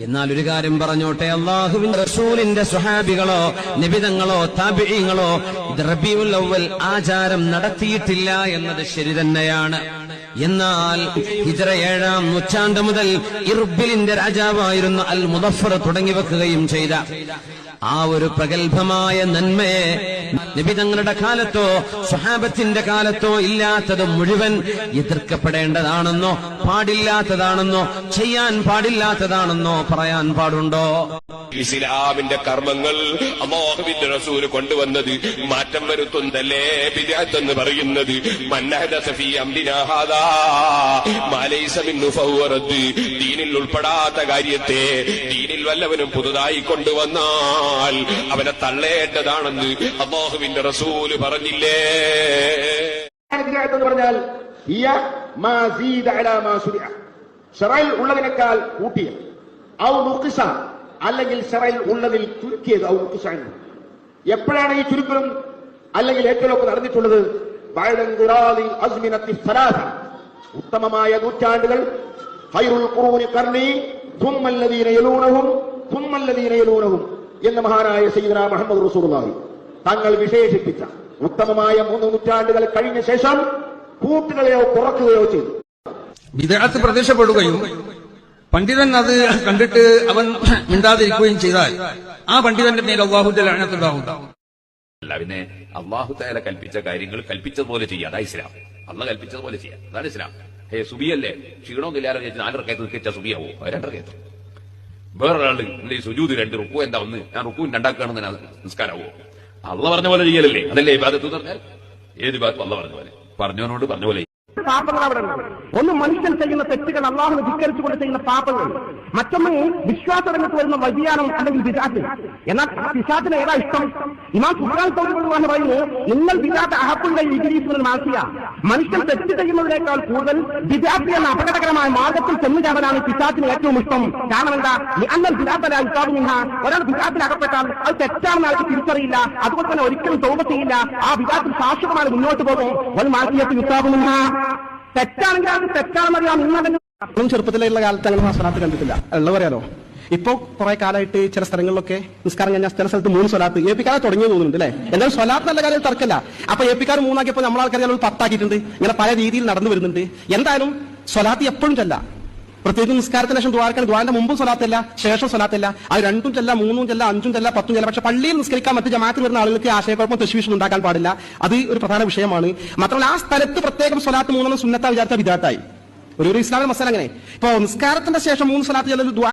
എന്നാൽ ഒരു കാര്യം പറഞ്ഞോട്ടെ അള്ളാഹുവിന്റെ റസൂലിന്റെ സുഹാബികളോ നിബിതങ്ങളോ താപിഴങ്ങളോ ഇത് അവൽ ആചാരം നടത്തിയിട്ടില്ല എന്നത് ശരി തന്നെയാണ്. എന്നാൽ ഹിജറ ഏഴാം നൂറ്റാണ്ട് മുതൽ ഇർബിലിന്റെ രാജാവായിരുന്ന അൽ മുദഫർ തുടങ്ങി വെക്കുകയും ചെയ്ത. ആ ഒരു പ്രഗത്ഭമായ നന്മയെ നിബിതങ്ങളുടെ കാലത്തോ സ്വഹാബത്തിന്റെ കാലത്തോ ഇല്ലാത്തത് മുഴുവൻ എതിർക്കപ്പെടേണ്ടതാണെന്നോ പാടില്ലാത്തതാണെന്നോ ചെയ്യാൻ പാടില്ലാത്തതാണെന്നോ പറയാൻ പാടുണ്ടോ? ഇസ്ലാമിന്റെ കർമ്മങ്ങൾ അമോഹവിന്റെ റസൂൽ കൊണ്ടുവന്നത് മാറ്റം വരുത്തുന്നല്ലേ എന്ന് പറയുന്നത് ദീനിൽ ഉൾപ്പെടാത്ത കാര്യത്തെ ദീനിൽ വല്ലവനും പുതുതായി കൊണ്ടുവന്നാൽ അവനെ തള്ളേണ്ടതാണെന്ന് അമോഹവിന്റെ റസൂൽ പറഞ്ഞില്ലേ? എന്ന് പറഞ്ഞാൽ ഉള്ളതിനേക്കാൾ കൂട്ടിയ ഔ നുഖിസ. അല്ലെങ്കിൽ ഷറയിൽ ഉള്ളതിൽ ചുരുക്കിയത് ഔക്കുസാണ് എപ്പോഴാണ് ഈ ചുരുക്കം അല്ലെങ്കിൽ ഏറ്റവും ഒക്കെ നടന്നിട്ടുള്ളത് ഉത്തമമായ നൂറ്റാണ്ടുകൾ. എന്ന മഹാനായ സയ്യിദന മുഹമ്മദ് റസൂർലായി തങ്ങൾ വിശേഷിപ്പിച്ച ഉത്തമമായ മൂന്ന് നൂറ്റാണ്ടുകൾ കഴിഞ്ഞ ശേഷം കൂട്ടുകളെയോ കുറക്കുകയോ ചെയ്തു. വിദേഹത്ത് പ്രത്യക്ഷപ്പെടുകയും പണ്ഡിതൻ അത് കണ്ടിട്ട് അവൻ മിണ്ടാതിരിക്കുകയും ചെയ്താൽ ആ പണ്ഡിതന്റെ മേൽ അള്ളാഹുന്റെ ലعنത്തുണ്ടാവും അല്ല പിന്നെ അള്ളാഹു തആല കൽപ്പിച്ച കാര്യങ്ങൾ കൽപ്പിച്ചതുപോലെ ചെയ്യുക അതാ ഇസ്ലാം. അള്ള കൽപ്പിച്ചതുപോലെ ചെയ്യാം. അതാണ് ഇസ്ലാം. ഹേ സുബിയല്ലേ? ക്ഷീണമൊന്നുമില്ലാതെ വിചാരിച്ച് നാല് റക്കയത്ത് നിൽക്കിച്ച സുബിയാവോ? രണ്ടരക്കയത്ത് വേറൊരാൾ ഈ സുജൂത് രണ്ട് റുക്കു എന്താ ഒന്ന് ഞാൻ റുക്കുവിന്റെ രണ്ടാക്കുകയാണെന്ന് ഞാൻ നിസ്കാരാവോ? അള്ള പറഞ്ഞ പോലെ ചെയ്യലല്ലേ? അതല്ലേ ഇബാദത്ത് പറഞ്ഞാൽ? ഏത് ഇബാദത്തും അള്ള പറഞ്ഞ പോലെ. പറഞ്ഞവനോട് പറഞ്ഞ പോലെ പാപങ്ങൾ അവിടെ ഉണ്ട് ഒന്ന് മനുഷ്യൻ ചെയ്യുന്ന തെറ്റുകൾ അള്ളാഹുനെ ധിക്കരിച്ചുകൊണ്ട് ചെയ്യുന്ന പാപങ്ങൾ. മറ്റൊന്ന് വിശ്വാസ രംഗത്ത് വരുന്ന വ്യതിയാനം അല്ലെങ്കിൽ വിജാത്ത് എന്നാൽ ആ വിശാത്തിന് ഏതാ ഇഷ്ടം? ഇമാം സുൽത്താൻ തോന്നുന്നു പറയുന്നു നിങ്ങൾ വിജാത്ത് അഹപ്പുള്ള വിജയിക്കുന്ന മാസിയ മനുഷ്യൻ തെറ്റ് ചെയ്യുന്നതിനേക്കാൾ കൂടുതൽ വിജാത്തി എന്ന അപകടകരമായ മാർഗത്തിൽ ചെന്നു ചാടാനാണ് പിശാത്തിന് ഏറ്റവും ഇഷ്ടം. കാരണം എന്താ? അന്നൽ വിജാത്തരായി ഇഷ്ടാവുന്ന ഒരാൾ വിജാത്തിൽ അകപ്പെട്ടാൽ അത് തെറ്റാണെന്ന് ആൾക്ക് തിരിച്ചറിയില്ല. അതുപോലെ തന്നെ ഒരിക്കലും തോന്നത്തിയില്ല ആ വിജാത്തിൽ ശാശ്വതമായി മുന്നോട്ട് പോകും. ഒരു മാസിയത്തിൽ വിശ്വാസമില്ല തെറ്റാണെങ്കിൽ അത് അപ്പോഴും ചെറുപ്പത്തിലുള്ള കാലത്ത് അങ്ങനെ സ്വലാത്ത് കണ്ടിട്ടില്ല. ഉള്ളത് പറയാലോ? ഇപ്പോ കുറെ കാലമായിട്ട് ചില സ്ഥലങ്ങളിലൊക്കെ നിസ്കാരം കഴിഞ്ഞാൽ ചില സ്ഥലത്ത് മൂന്ന് സ്വലാത്ത്. എ പിക്കാരെ തുടങ്ങി തോന്നുന്നുണ്ട് അല്ലേ? എന്തായാലും സ്വലാത്ത് നല്ല കാര്യം തർക്കല്ല. അപ്പൊ എ പിക്കാർ മൂന്നാക്കിയപ്പോൾ നമ്മൾ ആൾക്കാർ ചിലപ്പോൾ പത്താക്കിയിട്ടുണ്ട്. ഇങ്ങനെ പല രീതിയിൽ നടന്നു വരുന്നുണ്ട്. എന്തായാലും സ്വലാത്ത് എപ്പോഴും ചെല്ല. പ്രത്യേകിച്ച് നിസ്കാരത്തിന് ശേഷം ദ്വാരക്കാൻ ദ്വാരന്റെ മുമ്പും സ്വലാത്തല്ല ശേഷം സ്വലാത്തല്ല. ആ രണ്ടും ചെല്ല മൂന്നും ചെല്ല അഞ്ചും ചെല്ല പത്തും ചെല്ല. പക്ഷെ പള്ളിയിൽ നിസ്കരിക്കാൻ മറ്റ് ജമാത്തിൽ വരുന്ന ആളുകൾക്ക് ആശയക്കുഴപ്പം തെശുവിഷൻ ഉണ്ടാക്കാൻ പാടില്ല. അത് ഒരു പ്രധാന വിഷയമാണ്. മാത്രമല്ല ആ സ്ഥലത്ത് പ്രത്യേകം സ്വലാത്ത് മൂന്നെണ്ണം സുന്നത്ത വിചാരിച്ച വിദ്യാർത്ഥായി ഒരു ഒരു ഇസ്ലാമിക മസാല അങ്ങനെ. ഇപ്പൊ നിസ്കാരത്തിന്റെ ശേഷം മൂന്ന് സ്വലാത്ത് ചെല്ലൊരു